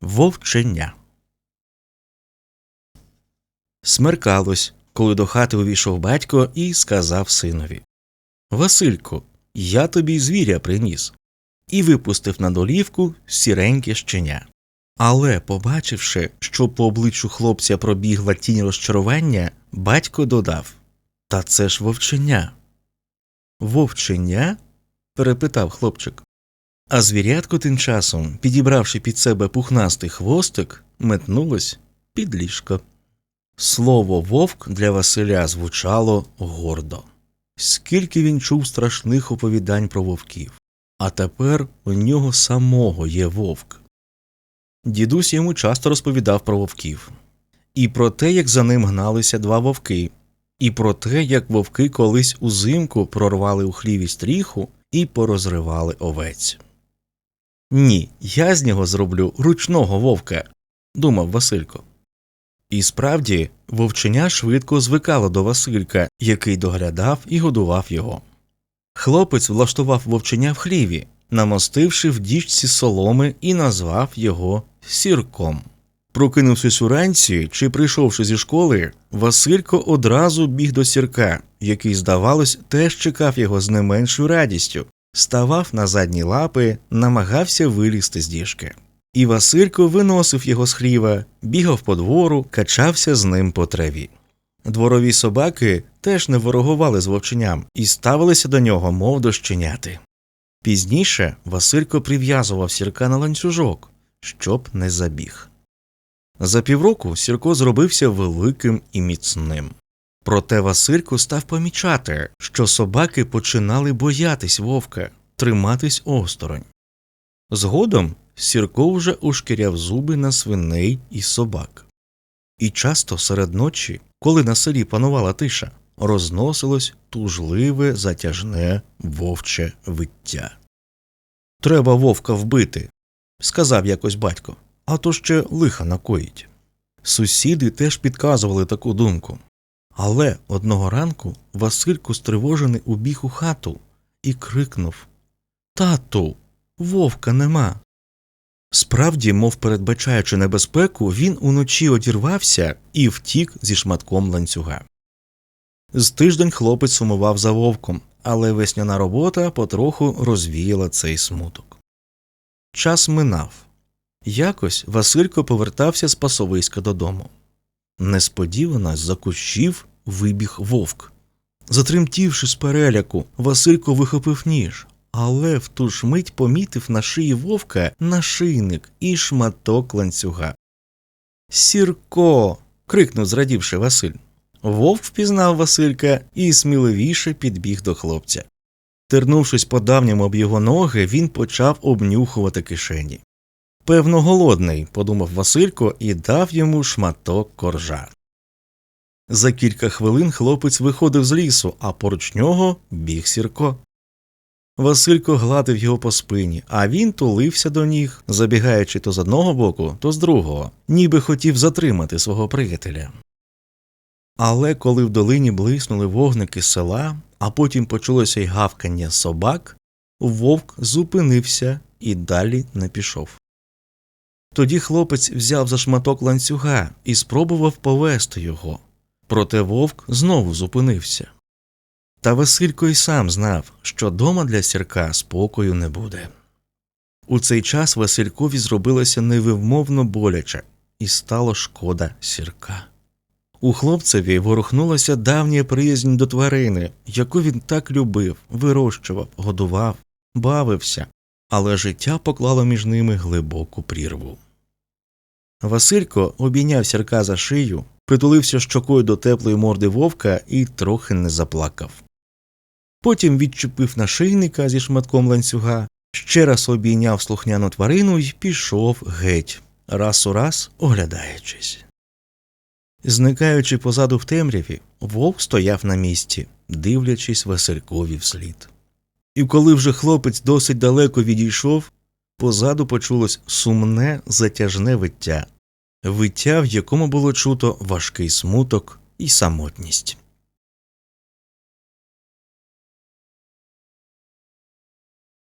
Вовчення. Смеркалось, коли до хати увійшов батько і сказав синові Васильку, я тобі звіря приніс. І випустив на долівку сіреньке щеня. Але, побачивши, що по обличчю хлопця пробігла тінь розчарування, батько додав Та це ж вовченя. Вовченя? перепитав хлопчик. А звірятко тим часом, підібравши під себе пухнастий хвостик, метнулось під ліжко. Слово вовк для Василя звучало гордо. Скільки він чув страшних оповідань про вовків, а тепер у нього самого є вовк. Дідусь йому часто розповідав про вовків, і про те, як за ним гналися два вовки, і про те, як вовки колись узимку прорвали у хліві стріху і порозривали овець. Ні, я з нього зроблю ручного вовка, думав Василько. І справді, вовченя швидко звикало до Василька, який доглядав і годував його. Хлопець влаштував вовченя в хліві, намостивши в діжці соломи і назвав його сірком. Прокинувшись уранці чи прийшовши зі школи, Василько одразу біг до сірка, який, здавалось, теж чекав його з не меншою радістю, ставав на задні лапи, намагався вилізти з діжки. І Василько виносив його з хліва, бігав по двору, качався з ним по траві. Дворові собаки теж не ворогували з вовченям і ставилися до нього, мов до щеняти. Пізніше Василько прив'язував сірка на ланцюжок, щоб не забіг. За півроку Сірко зробився великим і міцним. Проте Василько став помічати, що собаки починали боятись вовка, триматись осторонь. Згодом Сірко вже ушкіряв зуби на свиней і собак. І часто серед ночі, коли на селі панувала тиша, розносилось тужливе затяжне вовче виття. Треба вовка вбити, сказав якось батько, а то ще лиха накоїть. Сусіди теж підказували таку думку. Але одного ранку Василько стривожений убіг у хату і крикнув Тату, вовка нема. Справді, мов передбачаючи небезпеку, він уночі одірвався і втік зі шматком ланцюга. З тиждень хлопець сумував за вовком, але весняна робота потроху розвіяла цей смуток. Час минав. Якось Василько повертався з пасовиська додому. Несподівано з за кущів вибіг вовк. Затремтівши з переляку, Василько вихопив ніж, але в ту ж мить помітив на шиї вовка нашийник і шматок ланцюга. Сірко. крикнув зрадівши Василь. Вовк впізнав Василька і сміливіше підбіг до хлопця. Тернувшись по давньому об його ноги, він почав обнюхувати кишені. Певно, голодний, подумав Василько і дав йому шматок коржа. За кілька хвилин хлопець виходив з лісу, а поруч нього біг сірко. Василько гладив його по спині, а він тулився до ніг, забігаючи то з одного боку, то з другого, ніби хотів затримати свого приятеля. Але коли в долині блиснули вогники села, а потім почулося й гавкання собак, вовк зупинився і далі не пішов. Тоді хлопець взяв за шматок ланцюга і спробував повести його, проте вовк знову зупинився. Та Василько й сам знав, що дома для сірка спокою не буде. У цей час Василькові зробилося невимовно боляче, і стало шкода сірка. У хлопцеві ворухнулася давня приязнь до тварини, яку він так любив, вирощував, годував, бавився, але життя поклало між ними глибоку прірву. Василько обійняв сірка за шию, притулився щокою до теплої морди вовка і трохи не заплакав. Потім відчепив нашийника зі шматком ланцюга, ще раз обійняв слухняну тварину і пішов геть, раз у раз оглядаючись. Зникаючи позаду в темряві, вовк стояв на місці, дивлячись Василькові вслід. І коли вже хлопець досить далеко відійшов, позаду почулось сумне затяжне виття, виття, в якому було чуто важкий смуток і самотність.